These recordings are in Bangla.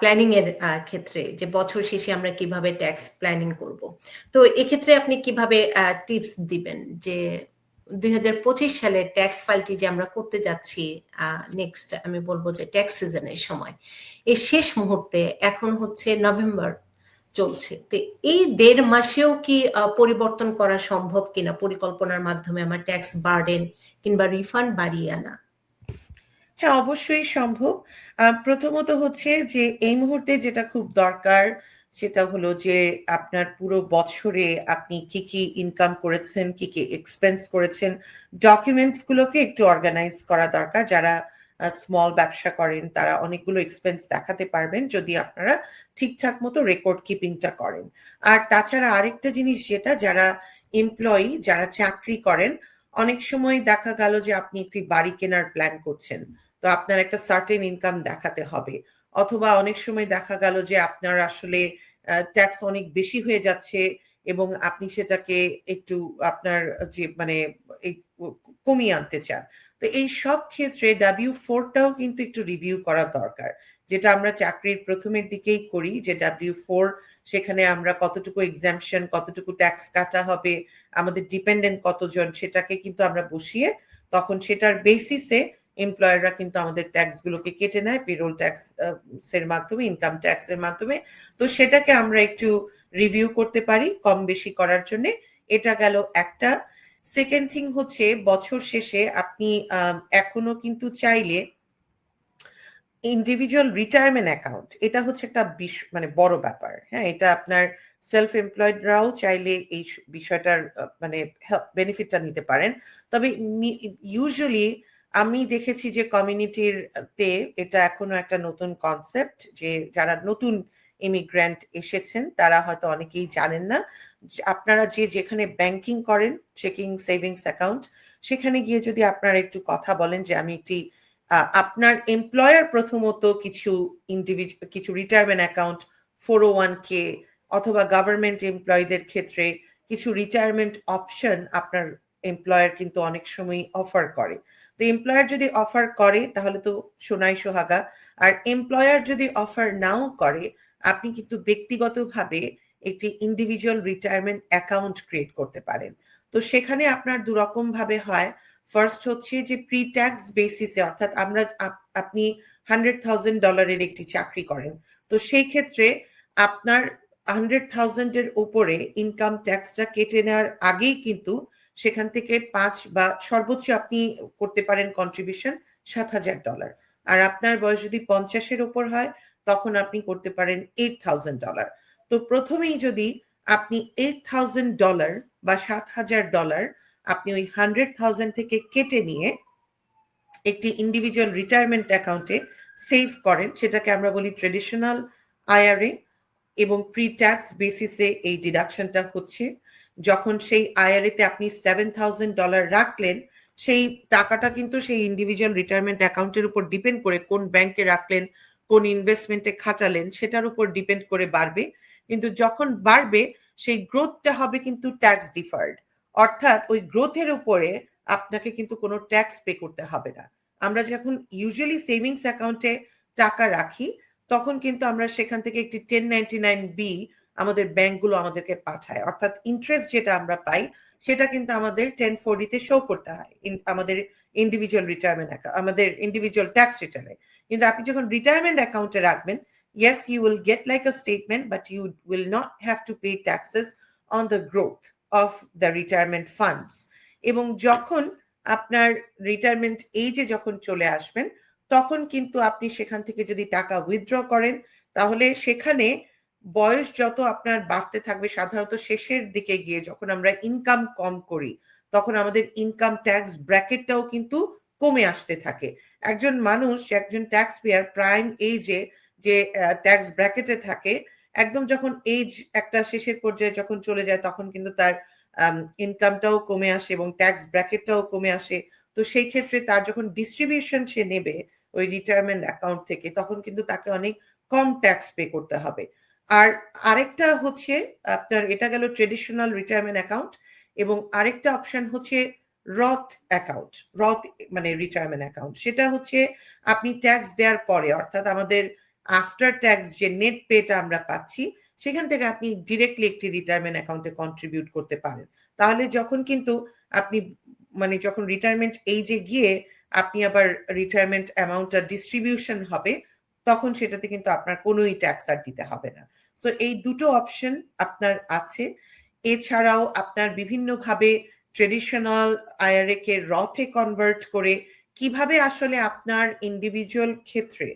প্ল্যানিং এর ক্ষেত্রে যে বছর শেষে আমরা কীভাবে ট্যাক্স প্ল্যানিং করব। তো এক্ষেত্রে আপনি কীভাবে টিপস দিবেন যে দুই সালের ট্যাক্স ফাইলটি যে আমরা করতে যাচ্ছি নেক্সট আমি বলব যে ট্যাক্স সিজনের সময়। এই শেষ মুহূর্তে এখন হচ্ছে নভেম্বর চলছে। তো এই দেড় মাসেও কি পরিবর্তন করা সম্ভব কিনা পরিকল্পনার মাধ্যমে আমার ট্যাক্স বার্ডেন কিংবা রিফান্ড বাড়িয়ে আনা? হ্যাঁ অবশ্যই সম্ভব। প্রথমত হচ্ছে যে, এই মুহূর্তে যেটা খুব দরকার সেটা হলো যে, আপনার পুরো বছরে আপনি কি কি ইনকাম করেছেন, কি কি এক্সপেন্স করেছেন ডকুমেন্টস গুলোকে একটু অর্গানাইজ করা দরকার। যারা স্মল ব্যবসা করেন, তারা অনেকগুলো এক্সপেন্স দেখাতে পারবেন যদি আপনারা ঠিকঠাক মতো রেকর্ড কিপিংটা করেন। আর তাছাড়া আরেকটা জিনিস যেটা, যারা এমপ্লয়ি যারা চাকরি করেন, অনেক সময় দেখা গেল যে, আপনি একটি বাড়ি কেনার প্ল্যান করছেন। তো আপনার একটা সার্টেন ইনকাম দেখাতে হবে। অথবা অনেক সময় দেখা গেল যে আপনার আসলে ট্যাক্স অনেক বেশি হয়ে যাচ্ছে এবং আপনি সেটাকে একটু আপনার যে মানে কমিয়ে আনতে চান। তো এই সব ক্ষেত্রে ডাব্লিউ ফোরটাও কিন্তু একটু রিভিউ করা দরকার। যেটা আমরা চাকরির প্রথমের দিকেই করি যে ডাব্লিউ ফোর সেখানে আমরা কতটুকু এক্সামশন কতটুকু ট্যাক্স কাটা হবে, আমাদের ডিপেন্ডেন্ট কতজন সেটাকে কিন্তু আমরা বসিয়ে তখন সেটার বেসিসে এমপ্লয়াররা কিন্তু আমাদের ট্যাক্স গুলোকে কেটে নেয় পেরোল ট্যাক্স এর মাধ্যমে ইনকাম ট্যাক্স এর মাধ্যমে। তো সেটাকে আমরা একটু রিভিউ করতে পারি কম বেশি করার জন্য। এটা গেল একটা। সেকেন্ড থিং হচ্ছে, বছর শেষে আপনি এখনও কিন্তু চাইলে ইন্ডিভিজুয়াল রিটায়ারমেন্ট অ্যাকাউন্ট এটা হচ্ছে একটা মানে বড় ব্যাপার। হ্যাঁ এটা আপনার সেলফ এমপ্লয়েডরাও চাইলে এই বিষয়টার মানে বেনিফিটটা নিতে পারেন। তবে ইউজুয়ালি আমি দেখেছি যে কমিউনিটির তে এটা এখনও একটা নতুন কনসেপ্ট যে যারা নতুন ইমিগ্র্যান্ট এসেছেন, তারা হয়তো অনেকেই জানেন না। আপনারা যে যেখানে ব্যাংকিং করেন চেকিং সেভিংস অ্যাকাউন্ট সেখানে গিয়ে যদি আপনারা একটু কথা বলেন যে আমি একটি আপনার এমপ্লয়ার প্রথমত কিছু ইন্ডিভিজুয়াল কিছু retirement account four one k অথবা গভর্নমেন্ট এমপ্লয়ীদের ক্ষেত্রে কিছু রিটায়ারমেন্ট অপশন আপনার এমপ্লয়ার কিন্তু অনেক সময় অফার করে। তো এমপ্লয়ার যদি অফার করে, তাহলে তো সোনাই সোহাগা। আর এমপ্লয়ার যদি অফার নাও করে, আপনি কিন্তু ব্যক্তিগতভাবে একটি ইন্ডিভিজুয়াল রিটায়ারমেন্ট অ্যাকাউন্ট ক্রিয়েট করতে পারেন। তো সেখানে আপনার দুরকম ভাবে হয় ফার্স্ট হচ্ছে যে প্রি ট্যাক্স বেসিসে অর্থাৎ আমরা আপনি হান্ড্রেড থাউজেন্ড ডলারের একটি চাকরি করেন। তো সেই ক্ষেত্রে আপনার হান্ড্রেড থাউজেন্ডের উপরে ইনকাম ট্যাক্সটা কেটে নেওয়ার আগেই কিন্তু সেখান থেকে পাঁচ বা সর্বোচ্চ আপনি করতে পারেন কন্ট্রিবিউশন সাত হাজার ডলার আর আপনার বয়স যদি পঞ্চাশের ওপর হয়, তখন আপনি করতে পারেন এইট থাউজেন্ড ডলার তো প্রথমেই যদি আপনি এইট থাউজেন্ড ডলার বা সাত হাজার ডলার আপনি ওই হান্ড্রেড থাউজেন্ড থেকে কেটে নিয়ে একটি ইন্ডিভিজুয়াল রিটায়ারমেন্ট অ্যাকাউন্টে সেভ করেন, সেটাকে আমরা বলি ট্রেডিশনাল আইআরএ এবং প্রি ট্যাক্স বেসিসে এই ডিডাকশনটা হচ্ছে। যখন সেই আইআরএতে আপনি সেভেন থাউজেন্ড ডলার রাখলেন, সেই টাকাটা কিন্তু সেই ইন্ডিভিজুয়াল রিটায়ারমেন্ট অ্যাকাউন্টের উপর ডিপেন্ড করে কোন ব্যাংকে রাখলেন, কোন ইনভেস্টমেন্টে খাটালেন, সেটার উপর ডিপেন্ড করে বাড়বে। কিন্তু যখন বাড়বে, সেই গ্রোথটা হবে কিন্তু ট্যাক্স ডিফার্ড অর্থাৎ ওই গ্রোথের উপরে আপনাকে কিন্তু কোনো ট্যাক্স পে করতে হবে না। আমরা যখন ইউজুয়ালি সেভিংস অ্যাকাউন্টে টাকা রাখি, তখন কিন্তু আমরা সেখান থেকে একটি টেন নাইনটি নাইন বি আমাদের ব্যাংকগুলো আমাদেরকে পাঠায়। অর্থাৎ ইন্টারেস্ট যেটা আমরা পাই, সেটা কিন্তু আমাদের টেন ফোরটিতে শো করতে হয়। আমাদের ইন্ডিভিজুয়াল রিটায়ারমেন্ট অ্যাকাউন্ট আমাদের ইন্ডিভিজুয়াল ট্যাক্স রিটার্নে কিন্তু আপনি যখন রিটায়ারমেন্ট অ্যাকাউন্টে রাখবেন, yes, you will get like a statement, but you will not have to pay taxes on the growth of the retirement funds এবং যখন আপনার রিটায়ারমেন্ট এজে যখন চলে আসবেন, তখন কিন্তু আপনি সেখান থেকে যদি টাকা উইথড্র করেন, তাহলে সেখানে বয়স যত আপনার বাড়তে থাকবে, সাধারণত শেষের দিকে গিয়ে যখন আমরা ইনকাম কম করি, তখন আমাদের ইনকাম ট্যাক্স ব্র্যাকেটটাও কিন্তু কমে আসতে থাকে। একজন মানুষ একজন ট্যাক্স পেয়ার প্রাইম এজে যে ট্যাক্স ব্র্যাকেটে থাকে, একদম যখন এজ একটা শেষের পর্যায়ে যখন চলে যায়, তখন কিন্তু তার ইনকামটাও কমে আসে এবং ট্যাক্স ব্র্যাকেটটাও কমে আসে। তো সেই ক্ষেত্রে তার যখন ডিস্ট্রিবিউশন সে নেবে, ওই রিটায়ারমেন্ট অ্যাকাউন্ট থেকে, তখন কিন্তু তাকে অনেক কম ট্যাক্স পে করতে হবে। আর আরেকটা হচ্ছে আপনার, এটা গেল ট্রেডিশনাল রিটায়ারমেন্ট অ্যাকাউন্ট এবং আরেকটা অপশন হচ্ছে রথ অ্যাকাউন্ট রথ মানে রিটায়ারমেন্ট অ্যাকাউন্ট সেটা হচ্ছে আপনি ট্যাক্স দেওয়ার পরে, অর্থাৎ আমাদের আফটার ট্যাক্স যে নেট পেটা আমরা পাচ্ছি, সেখান থেকে আপনি ডিরেক্টলি একটি রিটায়ারমেন্ট অ্যাকাউন্টে কন্ট্রিবিউট করতে পারেন। তাহলে যখন কিন্তু আপনি মানে যখন রিটায়ারমেন্ট এই যে গিয়ে আপনি আবার রিটায়ারমেন্ট অ্যামাউন্টটা ডিস্ট্রিবিউশন হবে তখন সেটাতে কিন্তু আপনার কোনোই ট্যাক্স আর দিতে হবে না। সো এই দুটো অপশন আপনার আছে। এছাড়াও আপনার বিভিন্নভাবে ট্রেডিশনাল আইআরএ কে রথে কনভার্ট করে কীভাবে আসলে আপনার ইন্ডিভিজুয়াল ক্ষেত্রে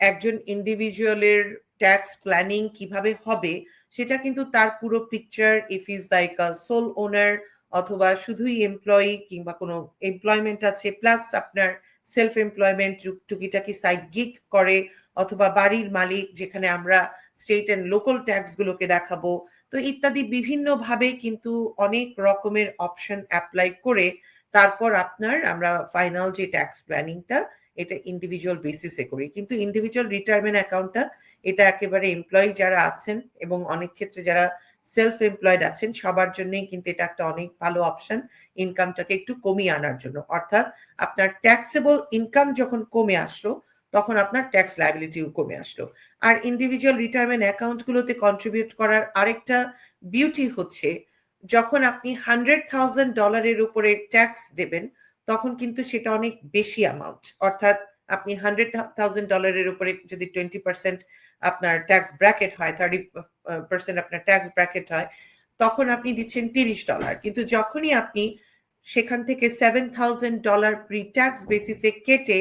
একজন ইন্ডিভিজুয়ালের ট্যাক্স প্ল্যানিং কীভাবে হবে সেটা কিন্তু তার পুরো picture if is like sole owner অথবা শুধুই এমপ্লয়ি কিংবা কোনো এমপ্লয়মেন্ট আছে প্লাস আপনার সেলফ এমপ্লয়মেন্ট টুকিটাকি সাইড গিক করে অথবা বাড়ির মালিক যেখানে আমরা স্টেট অ্যান্ড লোকাল ট্যাক্স গুলোকে দেখাবো, তো ইত্যাদি বিভিন্নভাবে কিন্তু অনেক রকমের অপশন অ্যাপ্লাই করে তারপর আপনার আমরা ফাইনাল যে ট্যাক্স প্ল্যানিংটা এটা ইন্ডিভিজুয়াল বেসিসে করি। কিন্তু ইন্ডিভিজুয়াল রিটায়ারমেন্ট অ্যাকাউন্টটা এটা একেবারে এমপ্লয়ি যারা আছেন এবং অনেক ক্ষেত্রে যারা সেলফ এমপ্লয়েড আছেন, সবার জন্যই কিন্তু এটা একটা অনেক ভালো অপশন ইনকামটাকে একটু কমিয়ে আনার জন্য। অর্থাৎ আপনার ট্যাক্সেবল ইনকাম যখন কমে আসলো, তখন আপনার ট্যাক্স লাইবিলিটিও কমে আসলো। আর ইন্ডিভিজুয়াল রিটায়ারমেন্ট অ্যাকাউন্টগুলোতে কন্ট্রিবিউট করার আরেকটা বিউটি হচ্ছে, যখন আপনি হান্ড্রেড থাউজেন্ড ডলারের উপরে ট্যাক্স দেবেন, তখন কিন্তু সেটা অনেক বেশি অ্যামাউন্ট অর্থাৎ আপনি হান্ড্রেড থাউজেন্ড ডলারের উপরে যদি টোয়েন্টি পার্সেন্ট আপনার ট্যাক্স ব্র্যাকেট হয় থার্টি পার্সেন্ট আপনার ট্যাক্স ব্র্যাকেট হয়, তখন আপনি দিচ্ছেন তিরিশ ডলার কিন্তু যখনই আপনি সেখান থেকে seven thousand dollar pre tax বেসিসে কেটে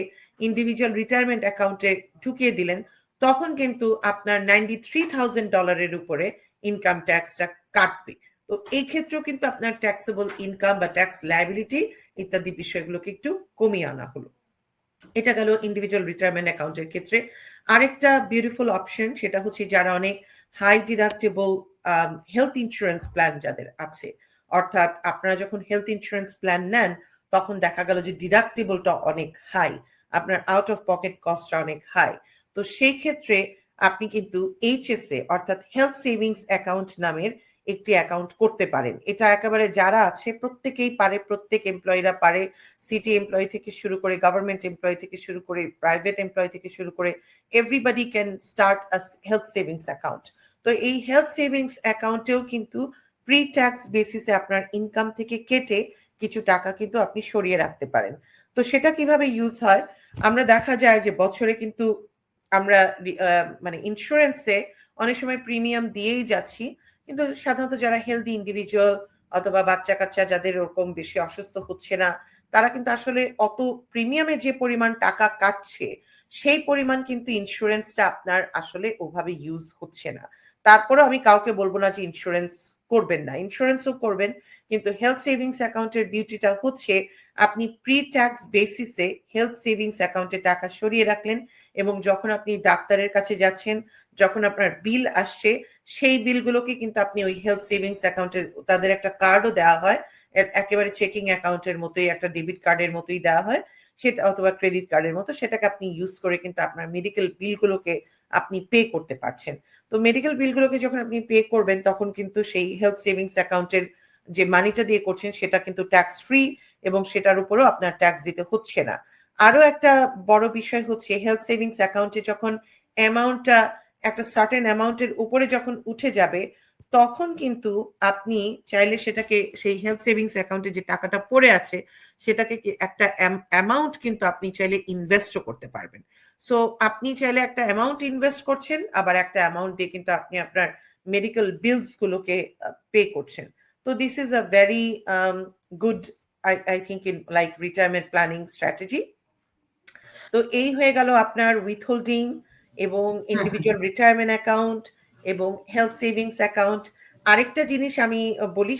ইন্ডিভিজুয়াল রিটায়ারমেন্ট অ্যাকাউন্টে ঢুকিয়ে দিলেন, তখন কিন্তু আপনার নাইনটি থ্রি থাউজেন্ড ডলারের উপরে ইনকাম ট্যাক্সটা কাটবে। তো এই ক্ষেত্রেও কিন্তু আপনার ট্যাক্সেবল ইনকাম বা ট্যাক্স লাইবিলিটি ইত্যাদি বিষয়গুলোকে একটু কমিয়ে আনা হলো। এটা গেল ইন্ডিভিজুয়াল রিটায়ারমেন্ট অ্যাকাউন্টের ক্ষেত্রে। আরেকটা বিউটিফুল অপশন সেটা হচ্ছে যারা অনেক high deductible health insurance plan যাদের আছে। অর্থাৎ আপনারা যখন হেলথ ইন্স্যুরেন্স প্ল্যান নেন, তখন দেখা গেল যে ডিডাক্টেবলটা অনেক হাই আপনার আউট অফ পকেট কস্টটা অনেক হাই তো সেই ক্ষেত্রে আপনি কিন্তু এইচএসএ অর্থাৎ হেলথ সেভিংস অ্যাকাউন্ট নামের একটি অ্যাকাউন্ট করতে পারেন। এটা একেবারে যারা আছে, প্রত্যেকেই পারে, প্রত্যেক এমপ্লয়িরা পারে। সিটি এমপ্লয়ি থেকে শুরু করে গভর্নমেন্ট এমপ্লয়ি থেকে শুরু করে প্রাইভেট এমপ্লয়ি থেকে শুরু করে everybody can start a health savings account তো এই হেলথ সেভিংস অ্যাকাউন্টেও কিন্তু প্রি ট্যাক্স বেসিসে আপনার ইনকাম থেকে কেটে কিছু টাকা কিন্তু আপনি সরিয়ে রাখতে পারেন। তো সেটা কীভাবে ইউজ হয়? আমরা দেখা যায় যে বছরে কিন্তু আমরা মানে ইন্স্যুরেন্সে অনেক সময় প্রিমিয়াম দিয়েই যাচ্ছি। কিন্তু সাধারণত যারা হেলদি ইন্ডিভিজুয়াল অথবা বাচ্চা কাচ্চা যাদের ওরকম বেশি অসুস্থ হচ্ছে না, তারা কিন্তু আসলে অত প্রিমিয়ামে যে পরিমাণ টাকা কাটছে, সেই পরিমাণ কিন্তু ইন্স্যুরেন্সটা আপনার আসলে ওভাবে ইউজ হচ্ছে না। তারপরে আমি কাউকে বলব না যে ইন্স্যুরেন্স করবেন না ইন্স্যুরেন্সও করবেন, কিন্তু হেলথ সেভিংস অ্যাকাউন্টের বিউটিটা হচ্ছে আপনি প্রি ট্যাক্স বেসিসে হেলথ সেভিংস অ্যাকাউন্টে টাকা সরিয়ে রাখলেন এবং যখন আপনি ডাক্তারের কাছে যাচ্ছেন, যখন আপনার বিল আসছে, সেই বিলগুলোকে কিন্তু আপনি ওই হেলথ সেভিংস অ্যাকাউন্টের তাদের একটা কার্ডও দেওয়া হয় একেবারে চেকিং অ্যাকাউন্টের মতোই, একটা ডেবিট কার্ডের মতোই দেওয়া হয়। সেটা অথবা ক্রেডিট কার্ডের মতো সেটাকে আপনি ইউজ করে কিন্তু আপনার মেডিকেল বিলগুলোকে আপনি পে করতে পারছেন। তো মেডিকেল বিলগুলোকে যখন আপনি পে করবেন, তখন কিন্তু সেই হেলথ সেভিংস অ্যাকাউন্টের যে মানিটা দিয়ে করছেন, সেটা কিন্তু ট্যাক্স ফ্রি এবং সেটার উপরেও আপনার ট্যাক্স দিতে হচ্ছে না। আরও একটা বড় বিষয় হচ্ছে হেলথ সেভিংস অ্যাকাউন্টে যখন অ্যামাউন্টটা একটা সার্টেন অ্যামাউন্টের উপরে যখন উঠে যাবে, তখন কিন্তু আপনি চাইলে সেটাকে, সেই হেলথ সেভিংস অ্যাকাউন্টে যে টাকাটা পড়ে আছে, সেটাকে একটা অ্যামাউন্ট কিন্তু আপনি চাইলে ইনভেস্টও করতে পারবেন। সো আপনি চাইলে একটা অ্যামাউন্ট ইনভেস্ট করছেন, আবার একটা অ্যামাউন্ট দিয়ে কিন্তু আপনি আপনার মেডিকেল বিলস গুলোকে পে করছেন। তো this is a very good I I think in like retirement planning strategy তো এই হয়ে গেল আপনার উইথহোল্ডিং এবং ইন্ডিভিজুয়াল রিটায়ারমেন্ট অ্যাকাউন্ট এবং হেলথ সেভিংস অ্যাকাউন্ট আরেকটা জিনিস আমি বলি